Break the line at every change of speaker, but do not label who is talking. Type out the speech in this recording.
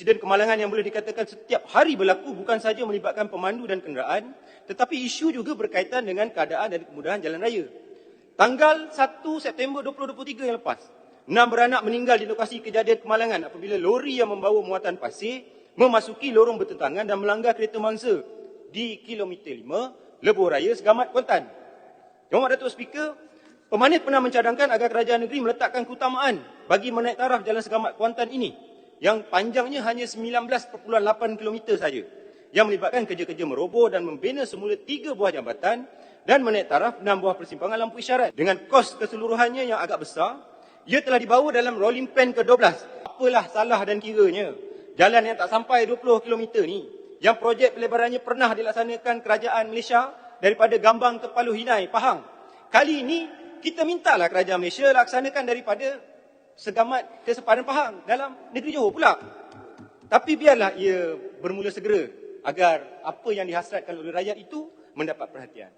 Insiden kemalangan yang boleh dikatakan setiap hari berlaku bukan sahaja melibatkan pemandu dan kenderaan, tetapi isu juga berkaitan dengan keadaan dan kemudahan jalan raya. Tanggal 1 September 2023 yang lepas, enam beranak meninggal di lokasi kejadian kemalangan apabila lori yang membawa muatan pasir memasuki lorong bertentangan dan melanggar kereta mangsa di kilometer 5, Lebuh Raya, Segamat, Kuantan. Yang Datuk Speaker, pemanis pernah mencadangkan agar kerajaan negeri meletakkan keutamaan bagi menaik taraf jalan Segamat Kuantan ini yang panjangnya hanya 19.8 km saja yang melibatkan kerja-kerja meroboh dan membina semula tiga buah jambatan dan menaik taraf enam buah persimpangan lampu isyarat. Dengan kos keseluruhannya yang agak besar, ia telah dibawa dalam rolling plan ke-12. Apalah salah dan kiranya jalan yang tak sampai 20 km ni yang projek pelebarannya pernah dilaksanakan kerajaan Malaysia daripada Gambang ke Paluh Hinai, Pahang. Kali ini kita mintalah kerajaan Malaysia laksanakan daripada segamat ke sepadan Pahang dalam negeri Johor pula. Tapi biarlah ia bermula segera agar apa yang dihasratkan oleh rakyat itu mendapat perhatian.